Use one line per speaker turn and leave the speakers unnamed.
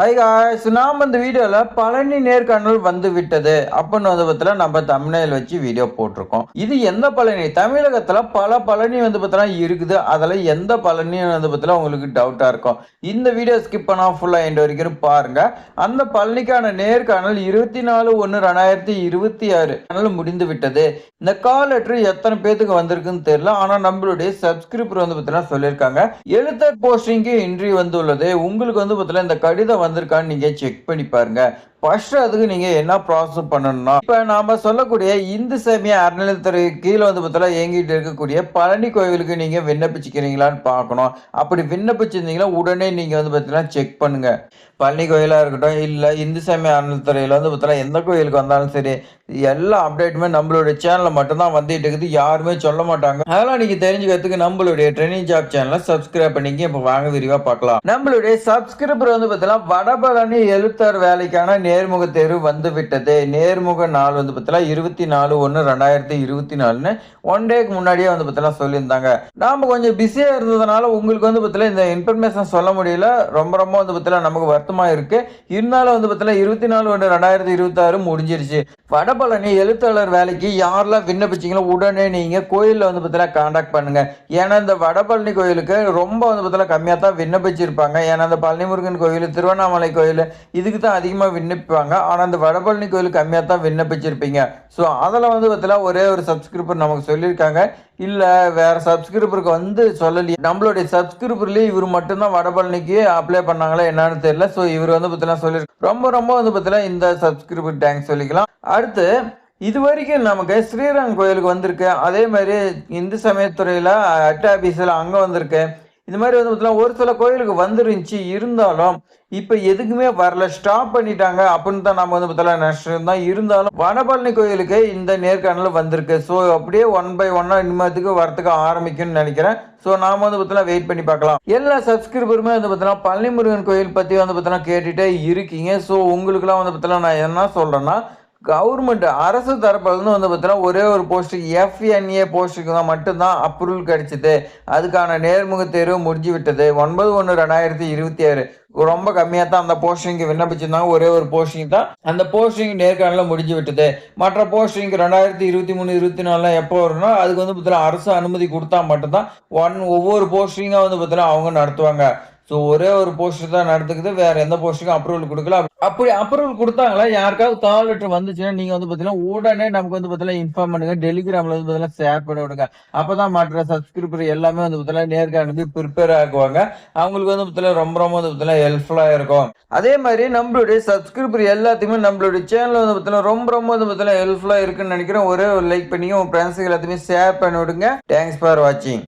Hi guys நாம் இந்த வீடியோவில் பழனி நேர்காணல் வந்து விட்டது அப்படின்னு வந்து பார்த்தா நம்ம தமிழில் வச்சு வீடியோ போட்டிருக்கோம். இது எந்த பழனி? தமிழகத்தில் பல பழனி வந்து பார்த்தா இருக்குது. அதில் எந்த பழனி வந்து பார்த்தா உங்களுக்கு டவுட்டாக இருக்கும். இந்த வீடியோ ஸ்கிப் பண்ணால் ஃபுல்லாக எண்ட் வரைக்கும் பாருங்க. அந்த பழனிக்கான நேர்காணல் இருபத்தி நாலு ஒன்று ரெண்டாயிரத்தி இருபத்தி ஆறு காணல் முடிந்து விட்டது. இந்த கால் லெட்ரு எத்தனை பேத்துக்கு வந்திருக்குன்னு தெரியல. ஆனால் நம்மளுடைய சப்ஸ்கிரிப்டர் வந்து பார்த்தீங்கன்னா சொல்லியிருக்காங்க. எழுத்தர் போஸ்டிங்க்கு இன்ட்ரி வந்துள்ளது உங்களுக்கு வந்து பார்த்தீங்கன்னா இந்த கடிதம் வந்திருக்கான்னு நீங்க செக் பண்ணி பாருங்க. ஃபர்ஸ்ட் அதுக்கு நீங்க என்ன ப்ராசஸ் பண்ணணும்னா இப்ப நாம சொல்லக்கூடிய இந்து சமய அறநிலையத்துறை கீழே வந்து பார்த்தா இயங்கிட்டு இருக்கக்கூடிய பழனி கோவிலுக்கு நீங்க விண்ணப்பிச்சுக்கிறீங்களான்னு பார்க்கணும். அப்படி விண்ணப்பிச்சிருந்தீங்கன்னா உடனே நீங்க வந்து பார்த்தீங்கன்னா செக் பண்ணுங்க. பழனி கோயிலா இருக்கட்டும் இல்ல இந்து சமய அறநிலையத்துறையில வந்து பார்த்தா எந்த கோயிலுக்கு வந்தாலும் சரி எல்லா அப்டேட்டுமே நம்மளுடைய சேனல்ல மட்டும்தான் வந்துட்டு இருக்குது. யாருமே சொல்ல மாட்டாங்க. அதெல்லாம் நீங்க தெரிஞ்சுக்கிறதுக்கு நம்மளுடைய ட்ரெயினிங் ஜாப் சேனலை சப்ஸ்கிரைப் பண்ணிங்க இப்போ வாங்க விரிவா பார்க்கலாம். நம்மளுடைய சப்ஸ்கிரைபர் வந்து பார்த்தீங்கன்னா வடபழனி எழுத்தர் வேலைக்கான நேர்முக தேர்வு வந்து விட்டது நேர்முக நாள் வந்து பார்த்தீங்கன்னா இருபத்தி நாலு ஒன்று ரெண்டாயிரத்தி இருபத்தி நாலுன்னு ஒன் டேக்கு முன்னாடியே வந்து பார்த்தீங்கன்னா சொல்லியிருந்தாங்க. நாம் கொஞ்சம் பிஸியாக இருந்ததுனால உங்களுக்கு வந்து பார்த்தீங்கன்னா இந்த இன்ஃபர்மேஷன் சொல்ல முடியல. ரொம்ப ரொம்ப வந்து பார்த்தீங்கன்னா நமக்கு வருத்தமாக இருக்கு. இருந்தாலும் வந்து பார்த்தீங்கன்னா இருபத்தி நாலு ஒன்று ரெண்டாயிரத்தி இருபத்தாறு முடிஞ்சிருச்சு. வடபழனி எழுத்தாளர் வேலைக்கு யாரெல்லாம் விண்ணப்பிச்சீங்களோ உடனே நீங்கள் கோயிலில் வந்து பார்த்தீங்கன்னா காண்டாக்ட் பண்ணுங்க. ஏன்னா இந்த வடபழனி கோயிலுக்கு ரொம்ப வந்து பார்த்தீங்கன்னா கம்மியாக தான் விண்ணப்பிச்சிருப்பாங்க. ஏன்னா இந்த பழனிமுருகன் கோயில் திருவண்ணாமலை கோயில் இதுக்கு தான் அதிகமாக விண்ணப்பிப்பாங்க ஆனால் அந்த வடபழனி கோயிலுக்கு கம்மியாக தான் விண்ணப்பிச்சிருப்பீங்க. ஸோ அதில் வந்து பார்த்தீங்கன்னா ஒரே ஒரு சப்ஸ்கிரிப்பர் நமக்கு சொல்லியிருக்காங்க. இல்லை வேற சப்ஸ்கிரிப்பருக்கு வந்து சொல்லலையே. நம்மளுடைய சப்ஸ்கிரிப்பர்லேயே இவர் மட்டும்தான் வடபழனிக்கு அப்ளை பண்ணாங்களா என்னன்னு தெரியல. ஸோ இவர் வந்து பார்த்தீங்கன்னா சொல்லியிருக்காங்க ரொம்ப ரொம்ப வந்து பார்த்தீங்கன்னா இந்த சப்ஸ்கிரிப்பர் டேங்க் சொல்லிக்கலாம். அடுத்து இது வரைக்கும் நமக்கு ஸ்ரீரங்கம் கோயிலுக்கு வந்திருக்கு. அதே மாதிரி இந்து சமயத்துறையில் அட்ட ஆபீஸில் அங்கே வந்திருக்கு. இது மாதிரி வந்து பார்த்தீங்கன்னா ஒரு சில கோயிலுக்கு வந்துருந்துச்சு. இருந்தாலும் இப்போ எதுக்குமே வரல. ஸ்டாப் பண்ணிட்டாங்க. அப்படின்னு தான் நம்ம வந்து பார்த்தாலும் நஷ்டம் தான் இருந்தாலும் வனபழனி கோயிலுக்கு இந்த நேர்காணல் வந்திருக்கு. ஸோ அப்படியே ஒன் பை ஒன்னாக இனிமேத்துக்கு வரத்துக்கு ஆரம்பிக்கும்னு நினைக்கிறேன். ஸோ நாம வந்து பார்த்தீங்கன்னா வெயிட் பண்ணி பார்க்கலாம். எல்லா சப்ஸ்கிரைபருமே வந்து பார்த்தீங்கன்னா பழனி முருகன் கோயில் பற்றி வந்து பார்த்தீங்கன்னா கேட்டுகிட்டே இருக்கீங்க. ஸோ உங்களுக்குலாம் வந்து பார்த்தீங்கன்னா நான் என்ன சொல்கிறேன்னா கவர்மெண்ட் அரசு தரப்புல இருந்து வந்து பார்த்தீங்கன்னா ஒரே ஒரு போஸ்ட்டுக்கு எஃப்என்ஏ போஸ்ட்டுக்கு தான் மட்டும்தான் அப்ரூவல் கிடைச்சிது. அதுக்கான நேர்முக தேர்வு முடிஞ்சு விட்டது ஒன்பது ஒன்று ரெண்டாயிரத்தி இருபத்தி ஆறு. ரொம்ப கம்மியாக தான் அந்த போஸ்டிங்க்கு விண்ணப்பிச்சிருந்தாங்க. ஒரே ஒரு போஸ்டிங் தான். அந்த போஸ்டிங் நேர்காணலில் முடிஞ்சு விட்டது மற்ற போஸ்டிங் ரெண்டாயிரத்தி இருபத்தி மூணு இருபத்தி நாலில் எப்போ வரும்னா அதுக்கு வந்து பார்த்தீங்கன்னா அரசு அனுமதி கொடுத்தா மட்டும்தான் ஒன் ஒவ்வொரு போஸ்டிங்காக வந்து பார்த்தீங்கன்னா அவங்க நடத்துவாங்க. ஸோ ஒரே ஒரு போஸ்டர் தான் நடத்துக்குது வேற எந்த போஸ்ட்டுக்கும் அப்ரூவல் கொடுக்கல. அப்படி அப்ரூவல் கொடுத்தாங்களா? யாருக்காவது கால் லெட்டர் வந்துச்சுன்னா நீங்க வந்து பாத்தீங்கன்னா உடனே நமக்கு வந்து பாத்தீங்கன்னா இன்ஃபார்ம் பண்ணுங்க. டெலிகிராம்ல வந்து பாத்தீங்கன்னா ஷேர் பண்ணி விடுங்க. அப்பதான் மற்ற சப்ஸ்கிரிபர் எல்லாமே வந்து பாத்தீங்கன்னா நேர்காணலுக்கு ப்ரிப்பேர் ஆக்குவாங்க. அவங்களுக்கு வந்து பாத்தீங்கன்னா ரொம்ப ரொம்ப வந்து பாத்தீங்கன்னா ஹெல்ப்ஃபுல்லா இருக்கும். அதே மாதிரி நம்மளுடைய சப்ஸ்கிரிபர் எல்லாத்தையுமே நம்மளுடைய சேனல் வந்து பாத்தீங்கன்னா ரொம்ப ரொம்ப வந்து பாத்தீங்கன்னா ஹெல்ப்ஃபுல்லா இருக்குன்னு நினைக்கிறேன். ஒரே ஒரு லைக் பண்ணி உங்க ஃப்ரெண்ட்ஸுக்கு எல்லாத்தையுமே ஷேர் பண்ணி விடுங்க. தேங்க்ஸ் ஃபார் வாட்சிங்